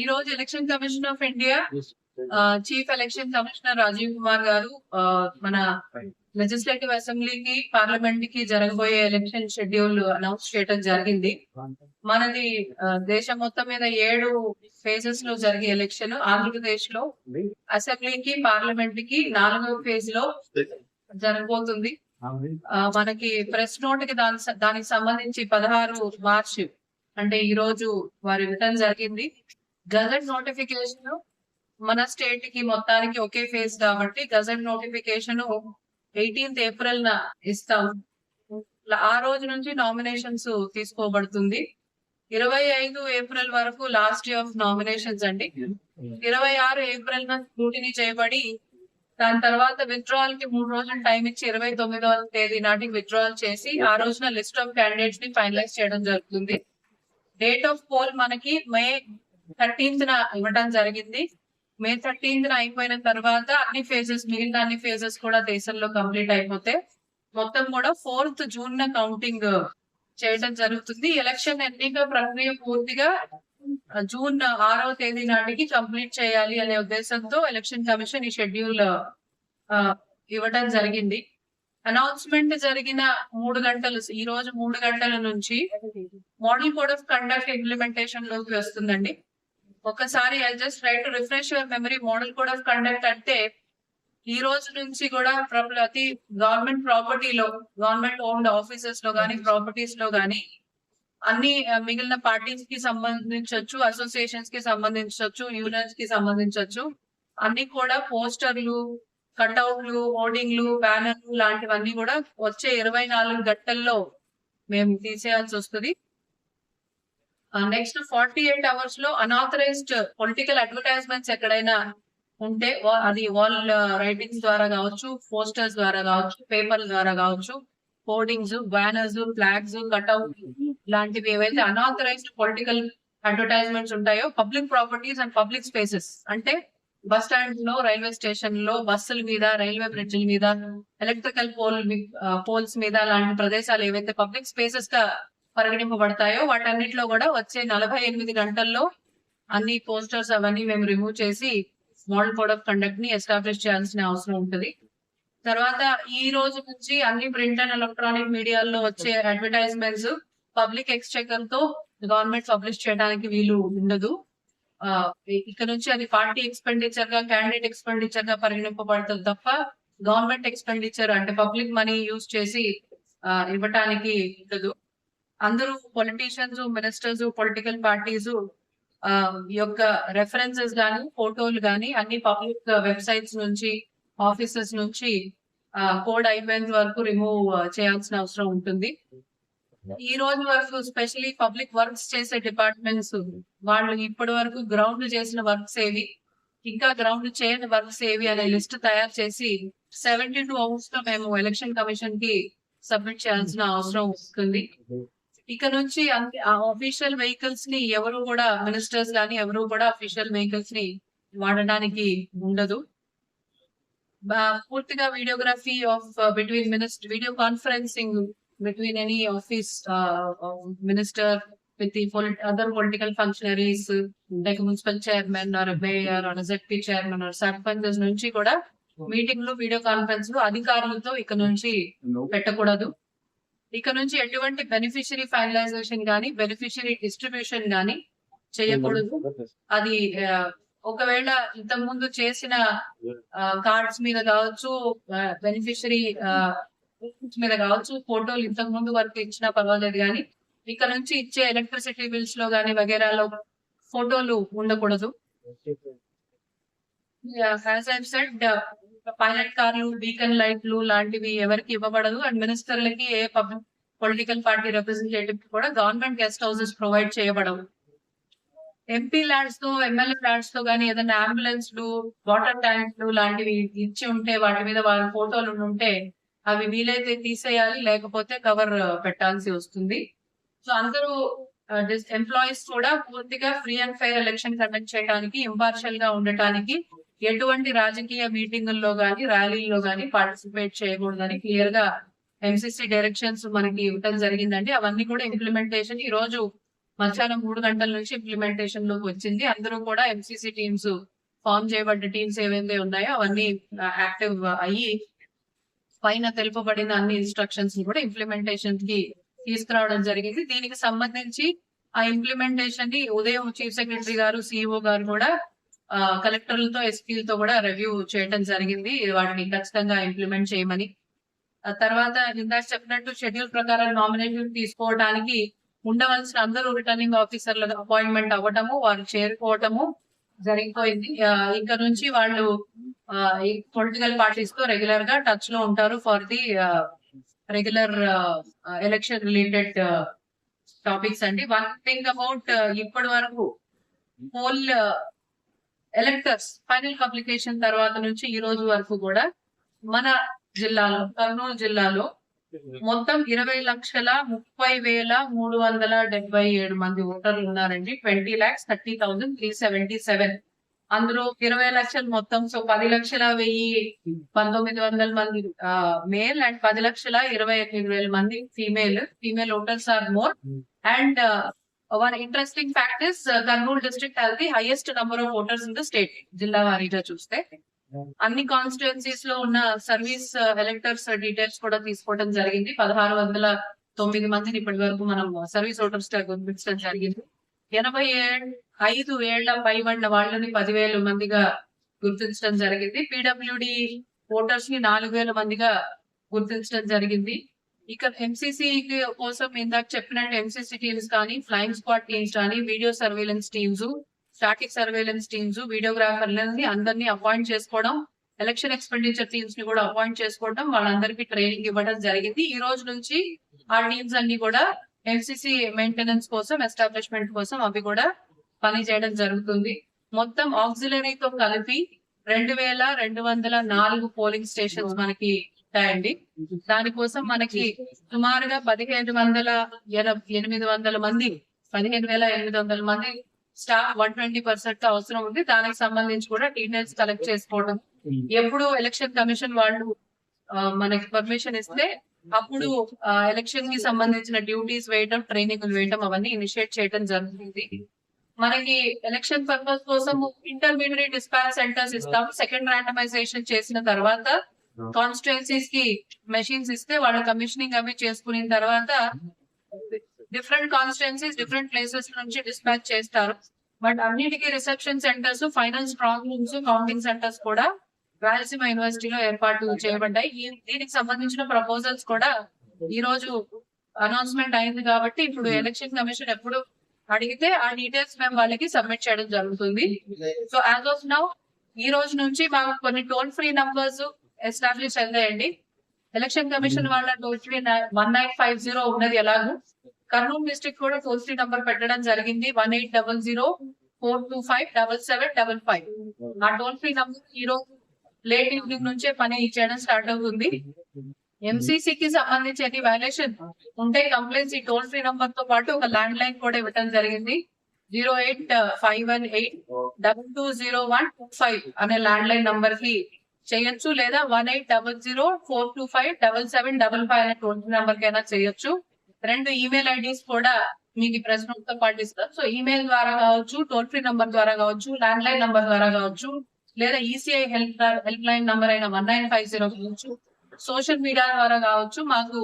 ఈ రోజు election commission of India chief election commissioner Rajiv Kumar garu మన legislative అసెంబ్లీకి పార్లమెంట్కి జరగబోయే ఎలక్షన్ షెడ్యూల్ అనౌన్స్ చేయడం జరిగింది. మనది దేశం మొత్తం మీద ఏడు ఫేజెస్లో జరిగే ఎలక్షన్ ఆంధ్రప్రదేశ్లో అసెంబ్లీకి పార్లమెంట్కి నాలుగో ఫేజ్లో జరగబోతుంది. మనకి ప్రెస్ నోట్కి దాని దానికి సంబంధించి పదహారు మార్చ్ అంటే ఈ రోజు వారి రిటర్న్ జరిగింది. గజెట్ నోటిఫికేషన్ మన స్టేట్కి మొత్తానికి ఒకే ఫేజ్ కాబట్టి గజెట్ నోటిఫికేషన్ ఎయిటీన్త్ ఏప్రిల్ న ఇస్తాం. ఆ రోజు నుంచి నామినేషన్స్ తీసుకోబడుతుంది. ఇరవై ఐదు ఏప్రిల్ వరకు లాస్ట్ డే ఆఫ్ నామినేషన్స్ అండి. ఇరవై ఆరు ఏప్రిల్ న స్క్రూటినీ చేయబడి దాని తర్వాత విత్డ్రావల్కి మూడు రోజులు టైం ఇచ్చి ఇరవై తొమ్మిదవ తేదీ నాటికి విత్డ్రావల్ చేసి ఆ రోజున లిస్ట్ ఆఫ్ క్యాండిడేట్స్ని ఫైనలైజ్ చేయడం జరుగుతుంది. డేట్ ఆఫ్ పోల్ మనకి మే థర్టీన్త్ న ఇవ్వడం జరిగింది. మే థర్టీన్త్ న అయిపోయిన తర్వాత అన్ని ఫేజెస్ మిగిలిన అన్ని ఫేజెస్ కూడా దేశంలో కంప్లీట్ అయిపోతే మొత్తం కూడా ఫోర్త్ జూన్ న కౌంటింగ్ చేయడం జరుగుతుంది. ఎలక్షన్ ఎన్నిక ప్రక్రియ పూర్తిగా జూన్ ఆరవ తేదీ నాటికి కంప్లీట్ చేయాలి అనే ఉద్దేశంతో ఎలక్షన్ కమిషన్ ఈ షెడ్యూల్ ఇవ్వడం జరిగింది. అనౌన్స్మెంట్ జరిగిన మూడు గంటలు ఈ రోజు మూడు గంటల నుంచి మోడల్ కోడ్ ఆఫ్ కండక్ట్ ఇంప్లిమెంటేషన్లోకి వస్తుందండి. ఒకసారి I just try to refresh your memory model code of conduct అంటే ఈ రోజు నుంచి కూడా ప్ర- ప్రతి గవర్నమెంట్ ప్రాపర్టీలో గవర్నమెంట్ ఓన్డ్ ఆఫీసెస్లో గానీ ప్రాపర్టీస్లో గానీ అన్ని ఆ, మిగిలిన పార్టీస్కి సంబంధించవచ్చు అసోసియేషన్స్కి సంబంధించవచ్చు యూనియన్స్కి సంబంధించవచ్చు అన్ని కూడా పోస్టర్లు కట్అవుట్లు హోర్డింగ్లు బ్యానర్లు లాంటివన్నీ కూడా వచ్చే ఇరవై నాలుగు గంటల్లో మేము తీసేయాల్సి వస్తుంది. నెక్స్ట్ ఫార్టీ ఎయిట్ అవర్స్లో అనాథరైజ్డ్ పొలిటికల్ అడ్వర్టైజ్మెంట్స్ ఎక్కడైనా ఉంటే అది వాల్ రైటింగ్స్ ద్వారా కావచ్చు పోస్టర్స్ ద్వారా కావచ్చు పేపర్ ద్వారా కావచ్చు హోర్డింగ్స్ బ్యానర్స్ ఫ్లాగ్స్ కట్అవుట్ లాంటివి ఏవైతే అనాథరైజ్డ్ పొలిటికల్ అడ్వర్టైజ్మెంట్స్ ఉంటాయో public properties and public spaces అంటే బస్ స్టాండ్లో రైల్వే స్టేషన్లో బస్సుల మీద రైల్వే బ్రిడ్జిల మీద ఎలక్ట్రికల్ పోల్ పోల్స్ మీద లాంటి ప్రదేశాలు ఏవైతే పబ్లిక్ స్పేసెస్గా పరిగణింపబడతాయో వాటన్నిటిలో కూడా వచ్చే నలభై ఎనిమిది గంటల్లో అన్ని పోస్టర్స్ అవన్నీ మేము రిమూవ్ చేసి మోడల్ కోడ్ ఆఫ్ కండక్ట్ని ఎస్టాబ్లిష్ చేయాల్సిన అవసరం ఉంటుంది. తర్వాత ఈ రోజు నుంచి అన్ని ప్రింట్ అండ్ ఎలక్ట్రానిక్ మీడియాల్లో వచ్చే అడ్వర్టైజ్మెంట్స్ పబ్లిక్ ఎక్స్చెకర్తో గవర్నమెంట్ పబ్లిష్ చేయడానికి వీలు ఉండదు. ఇక్కడ నుంచి అది పార్టీ ఎక్స్పెండిచర్గా క్యాండిడేట్ ఎక్స్పెండిచర్గా పరిగణింపబడుతుంది తప్ప గవర్నమెంట్ ఎక్స్పెండిచర్ అంటే పబ్లిక్ మనీ యూజ్ చేసి ఇవ్వటానికి ఉండదు. అందరూ పొలిటీషియన్స్ మినిస్టర్స్ పొలిటికల్ పార్టీస్ యొక్క రెఫరెన్సెస్ కానీ ఫోటోలు కానీ అన్ని పబ్లిక్ వెబ్సైట్స్ నుంచి ఆఫీసెస్ నుంచి uh, కోడ్ అయిపోయేంత వరకు రిమూవ్ uh, చేయాల్సిన అవసరం ఉంటుంది. ఈ రోజు వరకు స్పెషలీ పబ్లిక్ వర్క్స్ చేసే డిపార్ట్మెంట్స్ వాళ్ళు ఇప్పటి వరకు గ్రౌండ్ చేసిన వర్క్స్ ఏవి ఇంకా గ్రౌండ్ చేయని వర్క్స్ ఏవి అనే లిస్ట్ తయారు చేసి సెవెంటీ టూ అవర్స్లో మేము ఎలక్షన్ కమిషన్కి సబ్మిట్ చేయాల్సిన అవసరం వస్తుంది. ఇక నుంచి అఫీషియల్ వెహికల్స్ని ఎవరు కూడా మినిస్టర్స్ గాని ఎవరు కూడా అఫీషియల్ వెహికల్స్ని వాడడానికి ఉండదు. పూర్తిగా videography of between minister video conferencing between any office minister with the other political functionaries like municipal chairman or mayor or ZP chairman or sarpanches నుంచి కూడా మీటింగ్లు వీడియో కాన్ఫరెన్స్ అధికారులతో ఇక నుంచి పెట్టకూడదు. ఇక నుంచి ఎటువంటి బెనిఫిషరీ ఫైనలైజేషన్ గానీ బెనిఫిషరీ డిస్ట్రిబ్యూషన్ గానీ చేయకూడదు. అది ఒకవేళ ఇంతకు ముందు చేసిన కార్డ్స్ మీద కావచ్చు బెనిఫిషరీ మీద కావచ్చు ఫోటోలు ఇంతకు ముందు వరకు ఇచ్చినా పర్వాలేదు కానీ ఇక్కడ నుంచి ఇచ్చే ఎలక్ట్రిసిటీ బిల్స్లో గానీ వగేరాలో ఫోటోలు ఉండకూడదు. సెడ్ పైలట్ కార్లు బీకన్ లైట్లు లాంటివి ఎవరికి ఇవ్వబడదు. అండ్ మినిస్టర్లకి ఏ పబ్లిక్ పొలిటికల్ పార్టీ రిప్రజెంటేటివ్ కూడా గవర్నమెంట్ గెస్ట్ హౌసెస్ ప్రొవైడ్ చేయబడవు. ఎంపీ ల్యాండ్స్తో ఎమ్మెల్యే ల్యాండ్స్తో గానీ ఏదైనా అంబులెన్స్లు వాటర్ ట్యాంక్లు లాంటివి ఇచ్చి ఉంటే వాటి మీద వాళ్ళ ఫోటోలు ఉంటే అవి వీలైతే తీసేయాలి లేకపోతే కవర్ పెట్టాల్సి వస్తుంది. సో అందరూ ఎంప్లాయీస్ కూడా పూర్తిగా free and fair election conduct చేయడానికి ఇంపార్షియల్గా ఉండటానికి ఎటువంటి రాజకీయ మీటింగుల్లో గానీ ర్యాలీల్లో గానీ పార్టిసిపేట్ చేయకూడదని క్లియర్గా ఎంసీసీ డైరెక్షన్స్ మనకి ఇవ్వటం జరిగిందండి. అవన్నీ కూడా ఇంప్లిమెంటేషన్ ఈ రోజు మధ్యాహ్నం మూడు గంటల నుంచి ఇంప్లిమెంటేషన్లోకి వచ్చింది. అందరూ కూడా ఎంసీసీ టీమ్స్ ఫామ్ చేయబడ్డ టీమ్స్ ఏవైతే ఉన్నాయో అవన్నీ యాక్టివ్ అయ్యి పైన తెలుపబడిన అన్ని ఇన్స్ట్రక్షన్స్ కూడా ఇంప్లిమెంటేషన్కి తీసుకురావడం జరిగింది. దీనికి సంబంధించి ఆ ఇంప్లిమెంటేషన్ని ఉదయం చీఫ్ సెక్రటరీ గారు సిఇఓ గారు కూడా కలెక్టర్లతో ఎస్పీలతో కూడా రివ్యూ చేయడం జరిగింది. వాటిని ఖచ్చితంగా ఇంప్లిమెంట్ చేయమని. తర్వాత ఇందాక చెప్పినట్టు షెడ్యూల్ ప్రకారం నామినేషన్ తీసుకోవడానికి ఉండవలసిన అందరూ రిటర్నింగ్ ఆఫీసర్ల అపాయింట్మెంట్ అవ్వటము వారు చేరుకోవటము జరిగిపోయింది. ఇంకా నుంచి వాళ్ళు పొలిటికల్ పార్టీస్తో రెగ్యులర్గా టచ్లో ఉంటారు for the regular election related topics అండి. వన్ థింగ్ అబౌట్ ఇప్పటి వరకు పోల్ ఎలక్టర్స్ ఫైనల్ పబ్లికేషన్ తర్వాత నుంచి ఈ రోజు వరకు కూడా మన జిల్లాలో కర్నూలు జిల్లాలో మొత్తం ఇరవై లక్షల ముప్పై వేల మూడు వందల డెబ్బై ఏడు మంది ఓటర్లు ఉన్నారండి. Twenty lakhs thirty thousand three seventy seven. అందులో ఇరవై లక్షలు మొత్తం సో పది లక్షల వెయ్యి పంతొమ్మిది వందల మంది మేల్ అండ్ పది లక్షల ఇరవై ఎనిమిది వేల మంది female. Female voters are more. And one interesting fact is Kurnool district has the highest number of voters in the state జిల్లా వారీగా చూస్తే. అన్ని కాన్స్టిట్యున్సీస్లో ఉన్న సర్వీస్ ఎలక్టర్స్ డీటెయిల్స్ కూడా తీసుకోవడం జరిగింది. పదహారు వందల తొమ్మిది మందిని ఇప్పటి వరకు మనం uh, సర్వీస్ ఓటర్స్ గుర్తించడం జరిగింది. ఎనభై ఐదు ఏళ్ళ పైబడిన వాళ్ళని పదివేల మందిగా గుర్తించడం జరిగింది. పీడబ్ల్యూడి ఓటర్స్ని నాలుగు వేల మందిగా గుర్తించడం జరిగింది. ఇక్కడ ఎంసీసీ కోసం ఇందాక చెప్పినట్టు ఎంసీసీ టీమ్స్ కానీ ఫ్లయింగ్ స్క్వాడ్ టీమ్స్ కానీ video surveillance teams static surveillance teams వీడియోగ్రాఫర్లని అందరినీ అపాయింట్ చేసుకోవడం ఎలక్షన్ ఎక్స్పెండిచర్ టీమ్స్ని కూడా అపాయింట్ చేసుకోవడం వాళ్ళందరికీ ట్రైనింగ్ ఇవ్వడం జరిగింది. ఈ రోజు నుంచి ఆ టీమ్స్ అన్ని కూడా ఎంసీసీ మెయింటెనెన్స్ కోసం ఎస్టాబ్లిష్మెంట్ కోసం అవి కూడా పని చేయడం జరుగుతుంది. మొత్తం ఆక్సిలరీతో కలిపి రెండు వేల రెండు వందల నాలుగు పోలింగ్ స్టేషన్స్ మనకి ఉంటాయండి దానికోసం మనకి సుమారుగా పదిహేను వందల ఎన- ఎనిమిది వందల మంది పదిహేను వేల ఎనిమిది వందల మంది స్టాఫ్ వన్ ట్వంటీ పర్సెంట్ అవసరం ఉంది. దానికి సంబంధించి కూడా డీటెయిల్స్ కలెక్ట్ చేసుకోవడం. ఎప్పుడు ఎలక్షన్ కమిషన్ వాళ్ళు మనకి పర్మిషన్ ఇస్తే అప్పుడు ఎలక్షన్కి సంబంధించిన డ్యూటీస్ వేయడం ట్రైనింగ్ వేయడం అవన్నీ ఇనిషియేట్ చేయడం జరుగుతుంది. మనకి ఎలక్షన్ పర్పస్ కోసం ఇంటర్మీడియట్ డిస్పాచ్ సెంటర్స్ ఇస్తాం. సెకండ్ ర్యాండమైజేషన్ చేసిన తర్వాత కాన్స్టిట్యున్సీస్కి మెషిన్స్ ఇస్తే వాళ్ళ కమిషనింగ్ అవి చేసుకున్న తర్వాత డిఫరెంట్ కాన్స్టిట్యున్సీస్ డిఫరెంట్ ప్లేసెస్ నుంచి డిస్పాచ్ చేస్తారు. బట్ అన్నిటికీ reception centres final strong rooms counting centres కూడా రాయలసీమ యూనివర్సిటీలో ఏర్పాటు చేయబడ్డాయి. దీనికి సంబంధించిన ప్రపోజల్స్ కూడా ఈ రోజు అనౌన్స్మెంట్ అయింది కాబట్టి ఇప్పుడు ఎలక్షన్ కమిషన్ ఎప్పుడు అడిగితే ఆ డీటెయిల్స్ మేము వాళ్ళకి సబ్మిట్ చేయడం జరుగుతుంది. సో యాజ్ ఆఫ్ నౌ ఈ రోజు నుంచి మాకు కొన్ని టోల్ ఫ్రీ నంబర్స్ ఎస్టాబ్లిష్ అయ్యాయండి. ఎలక్షన్ కమిషన్ వాళ్ళ toll free one nine five zero ఉన్నది ఎలాగో. కర్నూలు డిస్ట్రిక్ట్ కూడా టోల్ ఫ్రీ నంబర్ పెట్టడం జరిగింది. One eight double zero four two five double seven double five ఆ టోల్ ఫ్రీ నంబర్ ఈ రోజు లేట్ ఈవినింగ్ నుంచే పని చేయడం స్టార్ట్ అవుతుంది. ఎంసీసీ కి సంబంధించి ఎన్ని వైలేషన్ ఉంటే కంప్లైంట్స్ ఈ టోల్ ఫ్రీ నంబర్తో పాటు ఒక ల్యాండ్ లైన్ కూడా ఇవ్వడం జరిగింది. Zero eight five one eight double two zero one two five అనే ల్యాండ్ లైన్ నంబర్కి చేయొచ్చు లేదా one eight double zero four two five double seven double five అనే టోల్ ఫ్రీ నంబర్ కైనా చేయొచ్చు. రెండు ఈమెయిల్ ఐడీస్ కూడా మీకు ఈ పాటు పాటిస్తాం సో ఈమెయిల్ ద్వారా కావచ్చు టోల్ ఫ్రీ నంబర్ ద్వారా కావచ్చు ల్యాండ్ లైన్ నంబర్ ద్వారా కావచ్చు లేదా ECI help help line number అయిన వన్ నైన్ ఫైవ్ జీరో కావచ్చు సోషల్ మీడియా ద్వారా కావచ్చు మాకు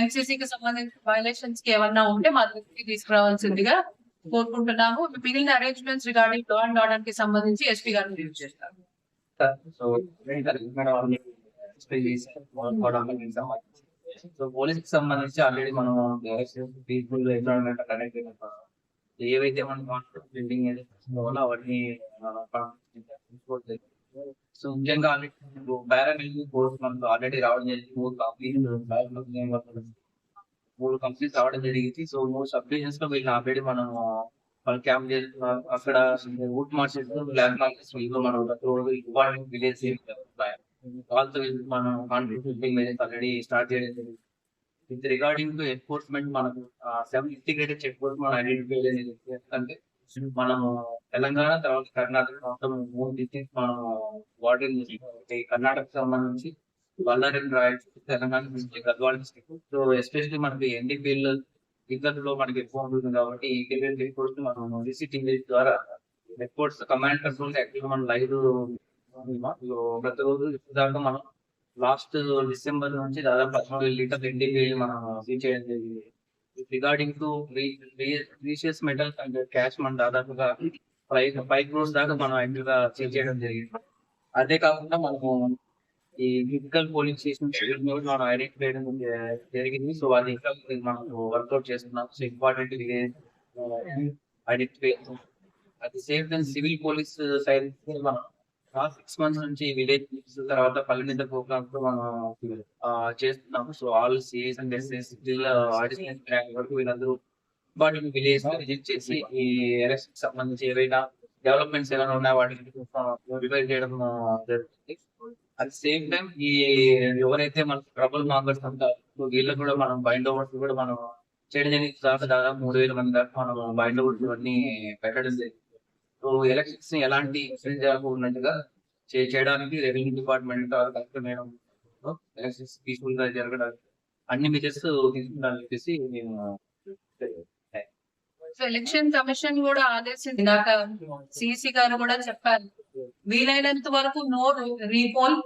ఎన్సీసీకి సంబంధించిన వైలేషన్స్కి ఏమన్నా ఉంటే మా దృష్టికి తీసుకురావాల్సిందిగా కోరుకుంటున్నాము. మిగిలిన అరేంజ్మెంట్స్ రిగార్డింగ్ లా అండ్ ఆర్డర్కి సంబంధించి ఎస్పీ గారు రివ్యూ చేస్తారు సో సో పోలీస్కి సంబంధించి ఆల్రెడీ మనం పీపుల్ ఎన్విరాన్మెంట్ కనెక్ట్ ఏవైతే మనం బిల్డింగ్ వల్ల అవన్నీ సో ముఖ్యంగా ఆల్రెడీ కోర్స్ మనకు ఆల్రెడీ రావడం జరిగింది మూడు కంపెనీలు మూడు కంపెనీస్ రావడం జరిగింది సో మూడు సబ్ డివిజన్స్లో వీళ్ళని ఆల్రెడీ మనం వాళ్ళు క్యాంప్ చేసి అక్కడ రూట్ మార్చెస్ బ్లాక్ మార్కెట్స్ ఇంట్లో మనం ఇంపార్టెంట్ విలేజ్ వాళ్ళతో మనం కాన్ఫిడెన్స్ ఆల్రెడీ స్టార్ట్ చేయడం జరిగింది. విత్ రిగార్డింగ్ టు ఎన్ఫోర్స్మెంట్ మనకు సెవెన్ ఇంటిగ్రేటెడ్ చెక్ పోస్ట్ మనం ఐడెంటిఫై ఎందుకంటే మనము తెలంగాణ తర్వాత కర్ణాటక మొత్తం మూడు డిస్టిక్స్ మనం వాటర్ కర్ణాటక సంబంధించి Ballari Raichur Telangana Gadwal district so especially మనకి ఎన్డీపీఎల్ ఇద్దరిలో మనకి ఎక్కువ ఉంటుంది కాబట్టి ఇండివిజువల్ రిపోర్ట్స్ మనం విజిటింగ్ ద్వారా రిపోర్ట్స్ కమాండ్ కంట్రోల్ యాక్చువల్గా మనం లైవ్ ప్రతిరోజు దాకా మనం లాస్ట్ డిసెంబర్ నుంచి దాదాపు పదమూడు లీటర్ ఇంటికి మనం సీల్ చేయడం జరిగింది. Regarding to precious metals and cash మనం దాదాపుగా ఫైవ్ ఫైవ్ క్రోర్స్ దాకా మనం యాక్చువల్గా గా చేయడం జరిగింది. అదే కాకుండా మనము ఈ ఫిజికల్ పోలింగ్ స్టేషన్ మనం ఐడెంటిఫై చేయడం జరిగింది. సో అది ఇంకా మనకు వర్కౌట్ చేస్తున్నాం. So important identify at the same time civil police side మనం సిక్స్ మంత్స్ నుంచి విలేజ్ తర్వాత పల్లె మీద ప్రోగ్రామ్స్ మనం చేస్తున్నాము. So all CS and SS వరకు వీళ్ళందరూ వాటిని విలేజ్లో విజిట్ చేసి ఈ ఎలక్షన్ సంబంధించి ఏవైనా డెవలప్మెంట్స్ ఏమైనా ఉన్నాయో వాటిని ప్రిపేర్ చేయడం జరుగుతుంది. అట్ సేమ్ టైం ఈ ఎవరైతే మన ట్రబుల్ మాంగర్స్ అంటారు సో వీళ్ళకి కూడా మనం బైండ్ ఓవర్స్ కూడా మనం చేయడం జరిగింది. దాకా దాదాపు మూడు వేల మంది దాకా మనం బైండ్ ఓవర్స్ అన్ని పెట్టడం జరిగింది. సో ఎలక్షన్స్ని ఎలాంటి ఇన్సిడెంట్ జరగకున్నట్టుగా చే- చేయడానికి revenue department collector madam elections పీస్ఫుల్గా జరగడానికి అన్ని మెజర్స్ తీసుకుంటారని చెప్పేసి మేము ఎలక్షన్ కమిషన్ కూడా ఆదేశించి ఇందాక సిసి గారు కూడా చెప్పారు. వీలైనంత వరకు no repoll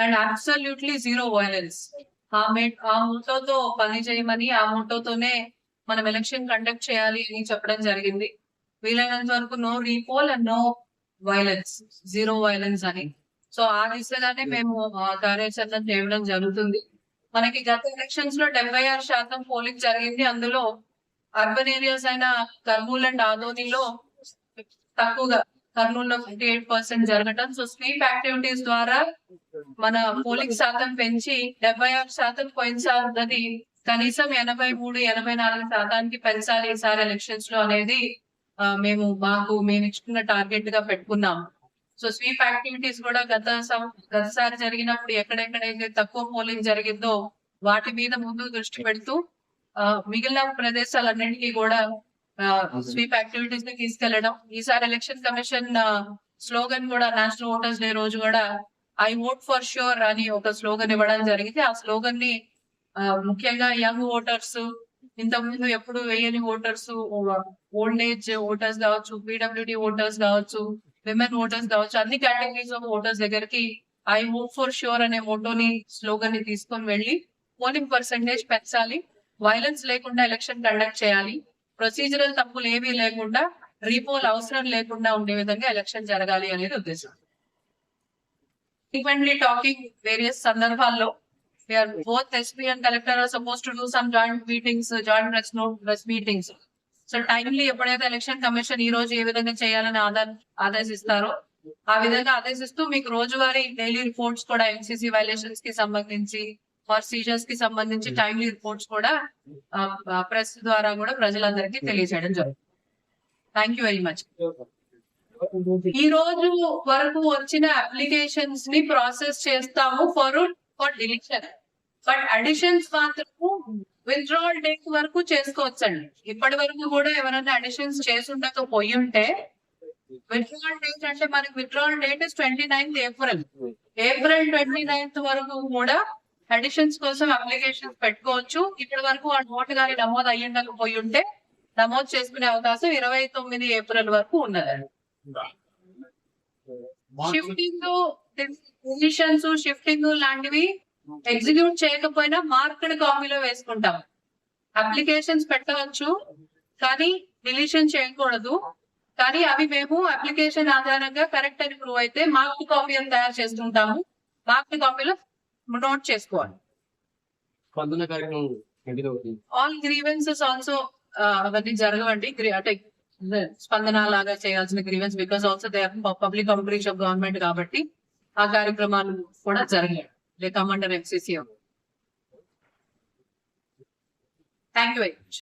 and absolutely zero violence. ఆ ఆ మోటోతో పని చేయమని ఆ మోటోతోనే మనం ఎలక్షన్ కండక్ట్ చేయాలి అని చెప్పడం జరిగింది. వీలైనంత వరకు no repoll and no violence zero violence అని. సో ఆ దిశగానే మేము ఆ, కార్యాచరణ చేయడం జరుగుతుంది. మనకి గత ఎలక్షన్స్లో డెబ్బై ఆరు శాతం పోలింగ్ జరిగింది. అందులో అర్బన్ ఏరియాస్ అయిన కర్నూలు అండ్ ఆదోనిలో తక్కువగా కర్నూలులో ఫిఫ్టీ ఎయిట్ పర్సెంట్ జరగటం. సో స్వీప్ యాక్టివిటీస్ ద్వారా మన పోలింగ్ శాతం పెంచి డెబ్బై ఆరు శాతం పోయినసారి కనీసం ఎనభై మూడు ఎనభై నాలుగు శాతానికి పెంచాలి ఈసారి ఎలక్షన్స్లో అనేది మేము మాకు మేము ఇచ్చుకున్న టార్గెట్గా పెట్టుకున్నాం. సో స్వీప్ యాక్టివిటీస్ కూడా గత సం- గతసారి జరిగినప్పుడు ఎక్కడెక్కడైతే తక్కువ పోలింగ్ జరిగిందో వాటి మీద ముందు దృష్టి పెడుతూ మిగిలిన ప్రదేశాలన్నింటికీ కూడా స్వీప్ యాక్టివిటీస్ని తీసుకెళ్ళడం ఈసారి ఎలక్షన్ కమిషన్ స్లోగన్ కూడా నేషనల్ ఓటర్స్ డే రోజు కూడా ఐ ఓట్ ఫర్ ష్యూర్ అని ఒక స్లోగన్ ఇవ్వడం జరిగింది. ఆ స్లోగన్ని ముఖ్యంగా యంగ్ ఓటర్స్ ఇంతకుముందు ఎప్పుడు వేయని ఓటర్స్ ఓల్డ్ ఏజ్ ఓటర్స్ కావచ్చు పీడబ్ల్యూడి ఓటర్స్ కావచ్చు విమెన్ ఓటర్స్ కావచ్చు అన్ని కేటగిరీస్ ఆఫ్ ఓటర్స్ దగ్గరికి ఐ ఓట్ ఫర్ ష్యూర్ అనే మోటోని స్లోగన్ని తీసుకొని వెళ్ళి పోలింగ్ పర్సంటేజ్ పెంచాలి. వైలెన్స్ లేకుండా ఎలక్షన్ కండక్ట్ చేయాలి. ప్రొసీజరల్ తప్పులు ఏమీ లేకుండా రీపోల్ అవసరం లేకుండా ఉండే విధంగా ఎలక్షన్ జరగాలి అనేది ఉద్దేశం. ఫ్రీక్వెంట్లీ టాకింగ్ వేరియస్ సందర్భాల్లో we're both SP and collector are suppose to do some joint meetings joint press note press meetings so timely ఎప్పుడైతే ఎలక్షన్ కమిషన్ ఈ రోజు ఏ విధంగా చేయాలని ఆదా ఆదేశిస్తారో ఆ విధంగా ఆదేశిస్తూ మీకు రోజువారీ డైలీ రిపోర్ట్స్ కూడా ఎన్సీసీ వైలేషన్స్కి సంబంధించి ఆర్ సీజర్స్కి సంబంధించి టైమ్లీ రిపోర్ట్స్ కూడా ప్రెస్ ద్వారా కూడా ప్రజలందరికీ తెలియజేయడం జరుగుతుంది. థ్యాంక్ యూ వెరీ మచ్ ఈ రోజు వరకు వచ్చిన అప్లికేషన్స్ని ప్రాసెస్ చేస్తాము for for deletion but additions మాత్రము విత్డ్రావల్ డేట్ వరకు చేసుకోవచ్చండి. ఇప్పటి వరకు కూడా ఎవరైనా అడిషన్స్ చేసుండక పోయి ఉంటే విత్డ్రావల్ డేట్ అంటే మనకి withdrawal date is twenty ninth April April twenty ninth వరకు కూడా అడిషన్స్ కోసం అప్లికేషన్స్ పెట్టుకోవచ్చు. ఇప్పటి వరకు ఆ నోట్ గాని నమోదు అయ్యిండకపోయి ఉంటే నమోదు చేసుకునే అవకాశం ఇరవై తొమ్మిది ఏప్రిల్ వరకు ఉన్నదండి. షిఫ్టింగ్ పొజిషన్స్ షిఫ్టింగ్ లాంటివి ఎగ్జిక్యూట్ చేయకపోయినా మార్కెడ్ కాపీలో వేసుకుంటాం. అప్లికేషన్స్ పెట్టవచ్చు. కానీ డిలీషన్ చేయకూడదు. కానీ అవి మేము అప్లికేషన్ ఆధారంగా కరెక్ట్ అని ప్రూవ్ అయితే మార్క్డ్ కాపీ అని తయారు చేస్తుంటాము మార్క్డ్ కాపీలో నోట్ చేసుకోవాలి. ఆల్ గ్రీవెన్సెస్ ఆల్సో అవన్నీ జరగవండి. అంటే స్పందన లాగా చేయాల్సిన grievance because also they public outreach of government కాబట్టి ఆ కార్యక్రమాలు కూడా జరగాయి they come under MCC thank you very much